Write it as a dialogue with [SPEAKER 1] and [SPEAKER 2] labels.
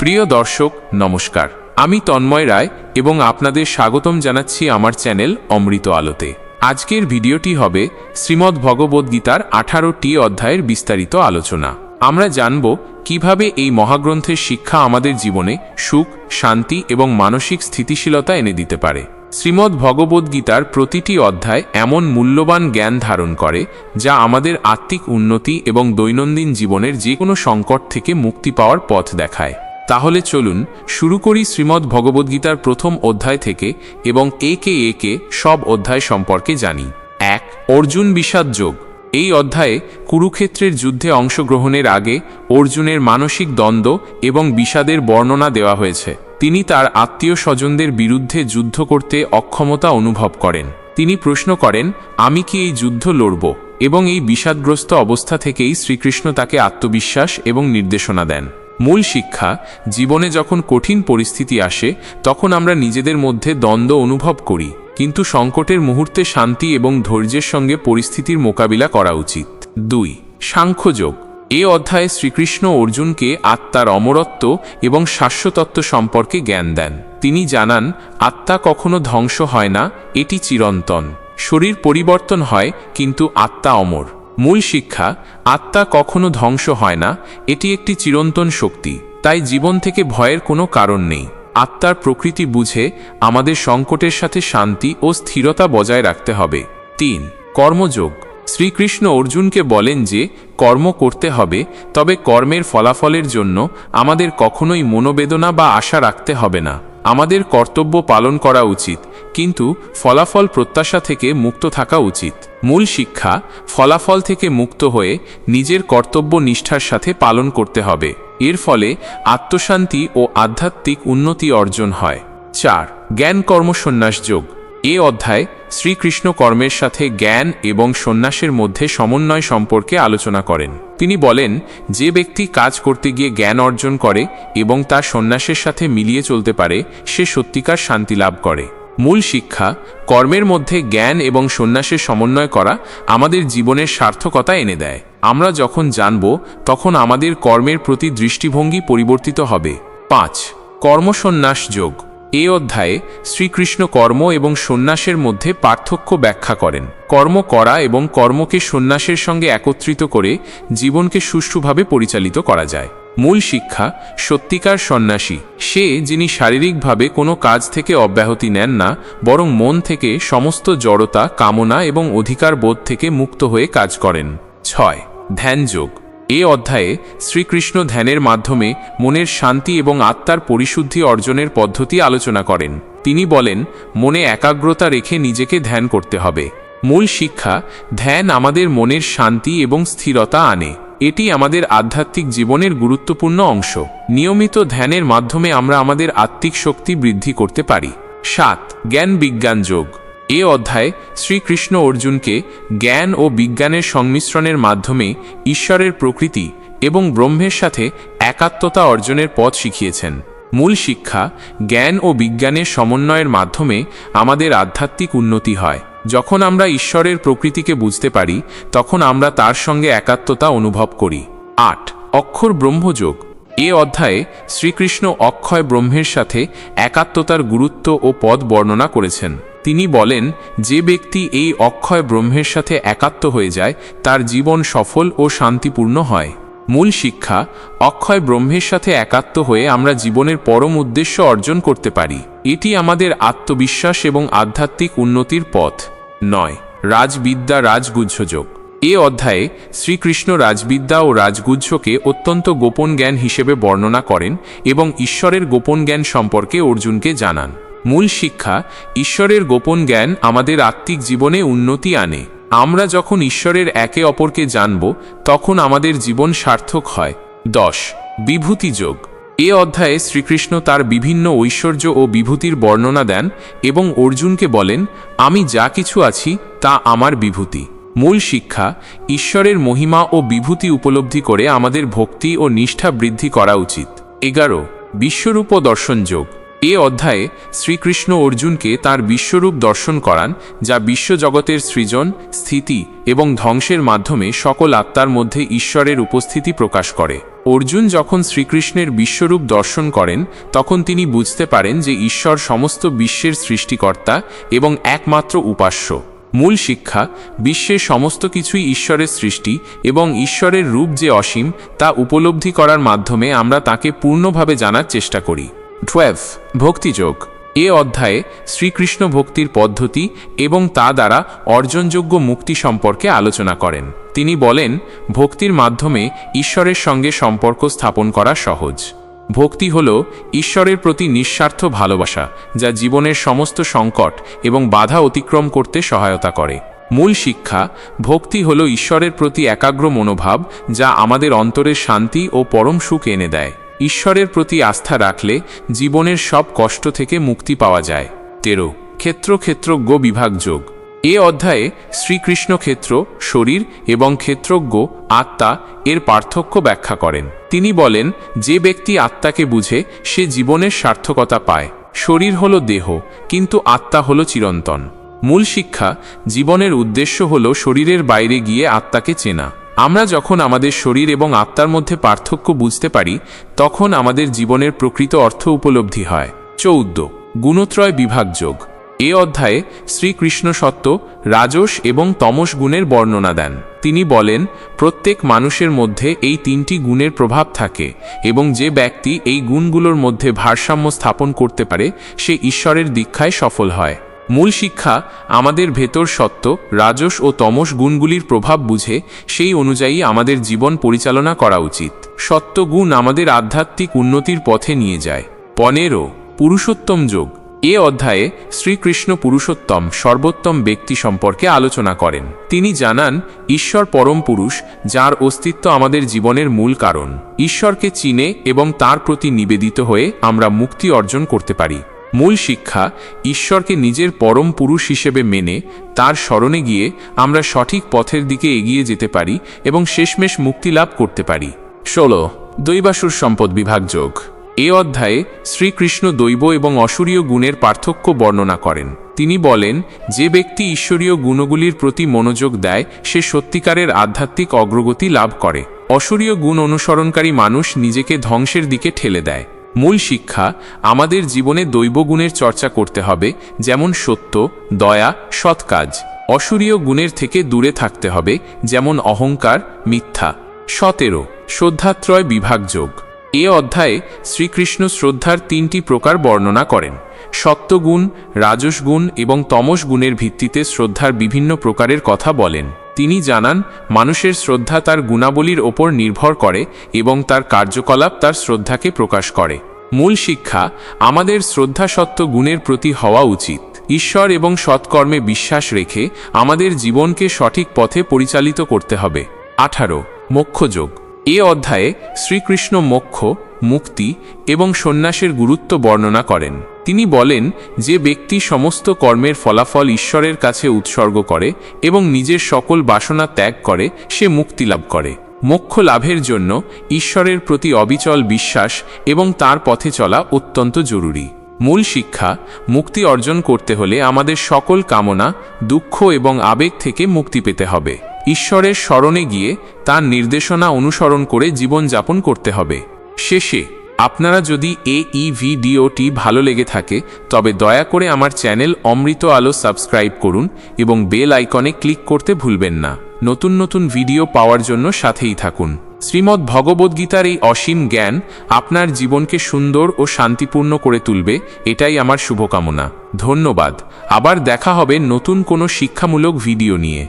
[SPEAKER 1] প্রিয় দর্শক, নমস্কার। আমি তন্ময় রায় এবং আপনাদের স্বাগতম জানাচ্ছি আমার চ্যানেল অমৃত আলোতে। আজকের ভিডিওটি হবে শ্রীমদ্ ভগবদ্গীতার আঠারোটি অধ্যায়ের বিস্তারিত আলোচনা। আমরা জানব কীভাবে এই মহাগ্রন্থের শিক্ষা আমাদের জীবনে সুখ, শান্তি এবং মানসিক স্থিতিশীলতা এনে দিতে পারে। শ্রীমদ্ ভগবদ্গীতার প্রতিটি অধ্যায় এমন মূল্যবান জ্ঞান ধারণ করে, যা আমাদের আত্মিক উন্নতি এবং দৈনন্দিন জীবনের যে কোনো সংকট থেকে মুক্তি পাওয়ার পথ দেখায়। তাহলে চলুন শুরু করি শ্রীমদ্ ভগবদ্গীতার প্রথম অধ্যায় থেকে এবং একে একে সব অধ্যায় সম্পর্কে জানি। এক, অর্জুন বিষাদ যোগ। এই অধ্যায়ে কুরুক্ষেত্রের যুদ্ধে অংশগ্রহণের আগে অর্জুনের মানসিক দ্বন্দ্ব এবং বিষাদের বর্ণনা দেওয়া হয়েছে। তিনি তার আত্মীয় স্বজনদের বিরুদ্ধে যুদ্ধ করতে অক্ষমতা অনুভব করেন। তিনি প্রশ্ন করেন, আমি কি এই যুদ্ধ লড়ব? এবং এই বিষাদগ্রস্ত অবস্থা থেকেই শ্রীকৃষ্ণ তাকে আত্মবিশ্বাস এবং নির্দেশনা দেন। মূল শিক্ষা, জীবনে যখন কঠিন পরিস্থিতি আসে, তখন আমরা নিজেদের মধ্যে দ্বন্দ্ব অনুভব করি। কিন্তু সংকটের মুহূর্তে শান্তি এবং ধৈর্যের সঙ্গে পরিস্থিতির মোকাবিলা করা উচিত। দুই, সাংখ্যযোগ। এ অধ্যায়ে শ্রীকৃষ্ণ অর্জুনকে আত্মার অমরত্ব এবং শাশ্বতত্ব সম্পর্কে জ্ঞান দেন। তিনি জানান, আত্মা কখনো ধ্বংস হয় না, এটি চিরন্তন। শরীর পরিবর্তন হয়, কিন্তু আত্মা অমর। মূল শিক্ষা, আত্মা কখনো ধ্বংস হয় না, এটি একটি চিরন্তন শক্তি, তাই জীবন থেকে ভয়ের কোনো কারণ নেই। আত্মার প্রকৃতি বুঝে আমাদের সংকটের সাথে শান্তি ও স্থিরতা বজায় রাখতে হবে। তিন, কর্মযোগ। শ্রীকৃষ্ণ অর্জুনকে বলেন যে, কর্ম করতে হবে, তবে কর্মের ফলাফলের জন্য আমাদের কখনোই মনোবেদনা বা আশা রাখতে হবে না। আমাদের কর্তব্য পালন করা উচিত, কিন্তু ফলাফল প্রত্যাশা থেকে মুক্ত থাকা উচিত। মূল শিক্ষা, ফলাফল থেকে মুক্ত হয়ে নিজের কর্তব্য নিষ্ঠার সাথে পালন করতে হবে। এর ফলে আত্মশান্তি ও আধ্যাত্মিক উন্নতি অর্জন হয়। চার, জ্ঞান কর্মসন্ন্যাস যোগ। এ অধ্যায় শ্রীকৃষ্ণ কর্মের সাথে জ্ঞান এবং সন্ন্যাসের মধ্যে সমন্বয় সম্পর্কে আলোচনা করেন। তিনি বলেন, যে ব্যক্তি কাজ করতে গিয়ে জ্ঞান অর্জন করে এবং তার সন্ন্যাসের সাথে মিলিয়ে চলতে পারে, সে সত্যিকার শান্তি লাভ করে। মূল শিক্ষা, কর্মের মধ্যে জ্ঞান এবং সন্ন্যাসের সমন্বয় করা আমাদের জীবনের সার্থকতা এনে দেয়। আমরা যখন জানব, তখন আমাদের কর্মের প্রতি দৃষ্টিভঙ্গি পরিবর্তিত হবে। পাঁচ, কর্মসন্ন্যাস যোগ। এ অধ্যায়ে শ্রীকৃষ্ণ কর্ম এবং সন্ন্যাসের মধ্যে পার্থক্য ব্যাখ্যা করেন। কর্ম করা এবং কর্মকে সন্ন্যাসের সঙ্গে একত্রিত করে জীবনকে সুষ্ঠুভাবে পরিচালিত করা যায়। মূল শিক্ষা, সত্যিকার সন্ন্যাসী। সে যিনি শারীরিকভাবে কোনো কাজ থেকে অব্যাহতি নেন না, বরং মন থেকে সমস্ত জড়তা, কামনা এবং অধিকার বোধ থেকে মুক্ত হয়ে কাজ করেন। ছয়, ধ্যানযোগ। এ অধ্যায়ে শ্রীকৃষ্ণ ধ্যানের মাধ্যমে মনের শান্তি এবং আত্মার পরিশুদ্ধি অর্জনের পদ্ধতি আলোচনা করেন। তিনি বলেন, মনে একাগ্রতা রেখে নিজেকে ধ্যান করতে হবে। মূল শিক্ষা, ধ্যান আমাদের মনের শান্তি এবং স্থিরতা আনে। এটি আমাদের আধ্যাত্মিক জীবনের গুরুত্বপূর্ণ অংশ। নিয়মিত ধ্যানের মাধ্যমে আমরা আমাদের আত্মিক শক্তি বৃদ্ধি করতে পারি। সাত, জ্ঞান বিজ্ঞান যোগ। এ অধ্যায়ে শ্রীকৃষ্ণ অর্জুনকে জ্ঞান ও বিজ্ঞানের সংমিশ্রণের মাধ্যমে ঈশ্বরের প্রকৃতি এবং ব্রহ্মের সাথে একাত্মতা অর্জনের পথ শিখিয়েছেন। মূল শিক্ষা, জ্ঞান ও বিজ্ঞানের সমন্বয়ের মাধ্যমে আমাদের আধ্যাত্মিক উন্নতি হয়। যখন আমরা ঈশ্বরের প্রকৃতিকে বুঝতে পারি, তখন আমরা তার সঙ্গে একাত্মতা অনুভব করি। আট, অক্ষর ব্রহ্মযোগ। এ অধ্যায়ে শ্রীকৃষ্ণ অক্ষয় ব্রহ্মের সাথে একাত্মতার গুরুত্ব ও পদ বর্ণনা করেছেন। তিনি বলেন, যে ব্যক্তি এই অক্ষয় ব্রহ্মের সাথে একাত্ম হয়ে যায়, তার জীবন সফল ও শান্তিপূর্ণ হয়। মূল শিক্ষা, অক্ষয় ব্রহ্মের সাথে একাত্ম হয়ে আমরা জীবনের পরম উদ্দেশ্য অর্জন করতে পারি। এটি আমাদের আত্মবিশ্বাস এবং আধ্যাত্মিক উন্নতির পথ। নয়, রাজবিদ্যা রাজগুহ্যযোগ। এ অধ্যায়ে শ্রীকৃষ্ণ রাজবিদ্যা ও রাজগুহ্যকে অত্যন্ত গোপন জ্ঞান হিসেবে বর্ণনা করেন এবং ঈশ্বরের গোপন জ্ঞান সম্পর্কে অর্জুনকে জানান। মূল শিক্ষা, ঈশ্বরের গোপন জ্ঞান আমাদের আত্মিক জীবনে উন্নতি আনে। আমরা যখন ঈশ্বরের একে অপরকে জানব, তখন আমাদের জীবন সার্থক হয়। দশ, বিভূতি যোগ। এ অধ্যায়ে শ্রীকৃষ্ণ তার বিভিন্ন ঐশ্বর্য ও বিভূতির বর্ণনা দেন এবং অর্জুনকে বলেন, আমি যা কিছু আছি, তা আমার বিভূতি। মূল শিক্ষা, ঈশ্বরের মহিমা ও বিভূতি উপলব্ধি করে আমাদের ভক্তি ও নিষ্ঠা বৃদ্ধি করা উচিত। এগারো, বিশ্বরূপ দর্শন যোগ। এ অধ্যায়ে শ্রীকৃষ্ণ অর্জুনকে তার বিশ্বরূপ দর্শন করান, যা বিশ্বজগতের সৃজন, স্থিতি এবং ধ্বংসের মাধ্যমে সকল আত্মার মধ্যে ঈশ্বরের উপস্থিতি প্রকাশ করে। অর্জুন যখন শ্রীকৃষ্ণের বিশ্বরূপ দর্শন করেন, তখন তিনি বুঝতে পারেন যে ঈশ্বর সমস্ত বিশ্বের সৃষ্টিকর্তা এবং একমাত্র উপাস্য। মূল শিক্ষা, বিশ্বের সমস্ত কিছুই ঈশ্বরের সৃষ্টি এবং ঈশ্বরের রূপ যে অসীম, তা উপলব্ধি করার মাধ্যমে আমরা তাকে পূর্ণভাবে জানার চেষ্টা করি। টুয়েলভ ভক্তিযোগ এ অধ্যায়ে শ্রীকৃষ্ণ ভক্তির পদ্ধতি এবং তা দ্বারা অর্জনযোগ্য মুক্তি সম্পর্কে আলোচনা করেন। তিনি বলেন, ভক্তির মাধ্যমে ঈশ্বরের সঙ্গে সম্পর্ক স্থাপন করা সহজ। ভক্তি হল ঈশ্বরের প্রতি নিঃস্বার্থ ভালোবাসা, যা জীবনের সমস্ত সংকট এবং বাধা অতিক্রম করতে সহায়তা করে। মূল শিক্ষা, ভক্তি হল ঈশ্বরের প্রতি একাগ্র মনোভাব, যা আমাদের অন্তরের শান্তি ও পরম সুখ এনে দেয়। ঈশ্বরের প্রতি আস্থা রাখলে জীবনের সব কষ্ট থেকে মুক্তি পাওয়া যায়। তেরো। ক্ষেত্র ক্ষেত্রজ্ঞ বিভাগ যোগ। এ অধ্যায়ে শ্রীকৃষ্ণ ক্ষেত্র, শরীর এবং ক্ষেত্রজ্ঞ আত্মা এর পার্থক্য ব্যাখ্যা করেন। তিনি বলেন, যে ব্যক্তি আত্মাকে বুঝে, সে জীবনের সার্থকতা পায়। শরীর হল দেহ, কিন্তু আত্মা হল চিরন্তন। মূল শিক্ষা, জীবনের উদ্দেশ্য হল শরীরের বাইরে গিয়ে আত্মাকে চেনা। আমরা যখন আমাদের শরীর এবং আত্মার মধ্যে পার্থক্য বুঝতে পারি, তখন আমাদের জীবনের প্রকৃত অর্থ উপলব্ধি হয়। চৌদ্দ। গুণত্রয় বিভাগযোগ এ অধ্যায়ে শ্রীকৃষ্ণ সত্য, রাজস এবং তমস গুণের বর্ণনা দেন। তিনি বলেন, প্রত্যেক মানুষের মধ্যে এই তিনটি গুণের প্রভাব থাকে এবং যে ব্যক্তি এই গুণগুলোর মধ্যে ভারসাম্য স্থাপন করতে পারে, সে ঈশ্বরের দীক্ষায় সফল হয়। মূল শিক্ষা আমাদের ভেতর সত্য রাজস ও তমস গুণগুলির প্রভাব বুঝে, সেই অনুযায়ী আমাদের জীবন পরিচালনা করা উচিত। সত্য গুণ আমাদের আধ্যাত্মিক উন্নতির পথে নিয়ে যায়। পনেরো, পুরুষোত্তম যোগ। এ অধ্যায়ে শ্রীকৃষ্ণ পুরুষোত্তম সর্বোত্তম ব্যক্তি সম্পর্কে আলোচনা করেন। তিনি জানান, ঈশ্বর পরম পুরুষ, যার অস্তিত্ব আমাদের জীবনের মূল কারণ। ঈশ্বরকে চিনে এবং তার প্রতি নিবেদিত হয়ে আমরা মুক্তি অর্জন করতে পারি। মূল শিক্ষা ঈশ্বরকে নিজের পরম পুরুষ হিসেবে মেনে, তার স্মরণে গিয়ে আমরা সঠিক পথের দিকে এগিয়ে যেতে পারি এবং শেষমেশ মুক্তি লাভ করতে পারি। ষোলো, দৈবাসুর সম্পদ বিভাগ যোগ। এ অধ্যায়ে শ্রীকৃষ্ণ দৈব এবং অসুরীয় গুণের পার্থক্য বর্ণনা করেন। তিনি বলেন, যে ব্যক্তি ঈশ্বরীয় গুণগুলির প্রতি মনোযোগ দেয়, সে সত্যিকারের আধ্যাত্মিক অগ্রগতি লাভ করে। অসুরীয় গুণ অনুসরণকারী মানুষ নিজেকে ধ্বংসের দিকে ঠেলে দেয়। মূল শিক্ষা আমাদের জীবনে দৈবগুণের চর্চা করতে হবে, যেমন সত্য, দয়া সৎ কাজ অসুরীয় গুণের থেকে দূরে থাকতে হবে, যেমন অহংকার, মিথ্যা। সতেরো, শ্রদ্ধাত্রয় বিভাগযোগ এ অধ্যায়ে শ্রীকৃষ্ণ শ্রদ্ধার তিনটি প্রকার বর্ণনা করেন। সত্যগুণ, রাজসগুণ এবং তমস গুণের ভিত্তিতে শ্রদ্ধার বিভিন্ন প্রকারের কথা বলেন। তিনি জানান, মানুষের শ্রদ্ধা তার গুণাবলীর ওপর নির্ভর করে এবং তার কার্যকলাপ তার শ্রদ্ধাকে প্রকাশ করে। মূল শিক্ষা, আমাদের শ্রদ্ধা শ্রদ্ধাসত্ত্ব গুণের প্রতি হওয়া উচিত। ঈশ্বর এবং সৎকর্মে বিশ্বাস রেখে আমাদের জীবনকে সঠিক পথে পরিচালিত করতে হবে। আঠারো, মোক্ষযোগ। এ অধ্যায়ে শ্রীকৃষ্ণ মোক্ষ মুক্তি এবং সন্ন্যাসের গুরুত্ব বর্ণনা করেন। তিনি বলেন, যে ব্যক্তি সমস্ত কর্মের ফলাফল ঈশ্বরের কাছে উৎসর্গ করে এবং নিজের সকল বাসনা ত্যাগ করে, সে মুক্তি লাভ করে। মোক্ষ লাভের জন্য ঈশ্বরের প্রতি অবিচল বিশ্বাস এবং তার পথে চলা অত্যন্ত জরুরি। মূল শিক্ষা, মুক্তি অর্জন করতে হলে আমাদের সকল কামনা, দুঃখ এবং আবেগ থেকে মুক্তি পেতে হবে। ঈশ্বরের স্মরণে গিয়ে তার নির্দেশনা অনুসরণ করে জীবনযাপন করতে হবে। শেষে, আপনারা যদি এই ভিডিওটি ভালো লেগে থাকে, তবে দয়া করে আমার চ্যানেল অমৃত আলো সাবস্ক্রাইব করুন এবং বেল আইকনে ক্লিক করতে ভুলবেন না। নতুন নতুন ভিডিও পাওয়ার জন্য সাথেই থাকুন। শ্রীমদ্ ভগবদ্গীতার এই অসীম জ্ঞান আপনার জীবনকে সুন্দর ও শান্তিপূর্ণ করে তুলবে, এটাই আমার শুভকামনা। ধন্যবাদ। আবার দেখা হবে নতুন কোনো শিক্ষামূলক ভিডিও নিয়ে।